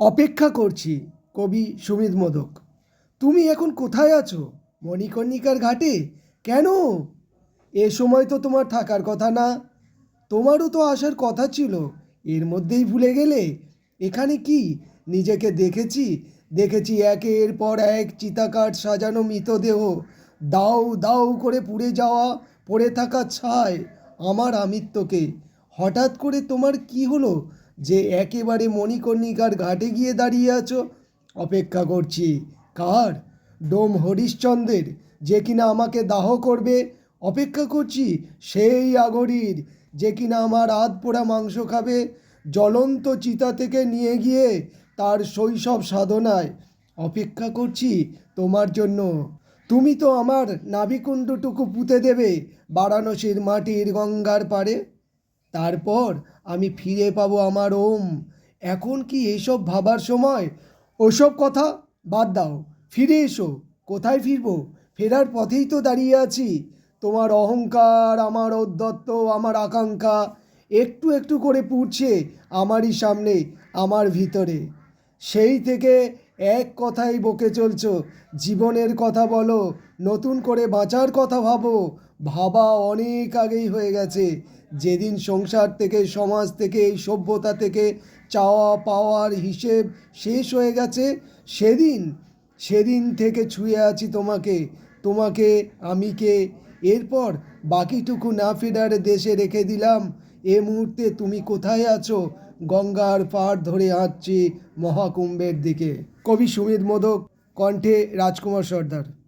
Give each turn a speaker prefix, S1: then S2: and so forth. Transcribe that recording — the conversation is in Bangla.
S1: অপেক্ষা করছি, কবি সুমিত মোদক। তুমি এখন কোথায় আছো? মণিকর্ণিকার ঘাটে? কেন? এ সময় তো তোমার থাকার কথা না। তোমারও তো আসার কথা ছিল। এর মধ্যেই ভুলে গেলে? এখানে কি? নিজেকে দেখেছি দেখেছি একের পর এক চিতাকাঠ সাজানো মৃতদেহ। দাউ দাউ করে পুড়ে যাওয়া, পড়ে থাকা ছায় আমার আমিত্বকে। হঠাৎ করে তোমার কি হলো? যে একেবারে মণিকর্ণিকার ঘাটে গিয়ে দাঁড়িয়ে আছো? অপেক্ষা করছি। কার? ডোম হরিশ্চন্দ্রের। যে কিনা আমাকে দাহ করবে, অপেক্ষা করছি সেই আগরির। যে কিনা আমার আধ পোড়া মাংস খাবে, জ্বলন্ত চিতা থেকে নিয়ে গিয়ে তার শৈশব সাধনায়। অপেক্ষা করছি তোমার জন্য। তুমি তো আমার নাভিকুণ্ডটুকু পুঁতে দেবে বারাণসীর মাটির গঙ্গার পাড়ে। তারপর আমি ফিরে পাবো আমার ওম। এখন কি এসব ভাবার সময়? ওসব কথা বাদ দাও, ফিরে এসো, কোথায় ফিরবো? ফেরার পথেই তো দাঁড়িয়ে আছি। তোমার অহংকার, আমার ঔদ্ধত্য আমার আকাঙ্ক্ষা, একটু একটু করে পুড়ছে আমারই সামনে, আমার ভিতরে। সেই থেকে এক কথাই বকে চলছো। জীবনের কথা বলো, নতুন করে বাঁচার কথা ভাবো। ভাবা অনেক আগেই হয়ে গেছে। যেদিন সংসার থেকে, সমাজ থেকে, এই সভ্যতা থেকে চাওয়া পাওয়ার হিসেব শেষ হয়ে গেছে, সেদিন সেদিন থেকে ছুঁয়ে আছি তোমাকে। তোমাকে আমি কে এরপর বাকিটুকু না ফেরার দেশে রেখে দিলাম। এ মুহূর্তে তুমি কোথায় আছো? গঙ্গার পাড় ধরে হাঁটছি মহাকুম্ভের দিকে। কবি সুমিত মোদক কণ্ঠে রাজকুমার সর্দার।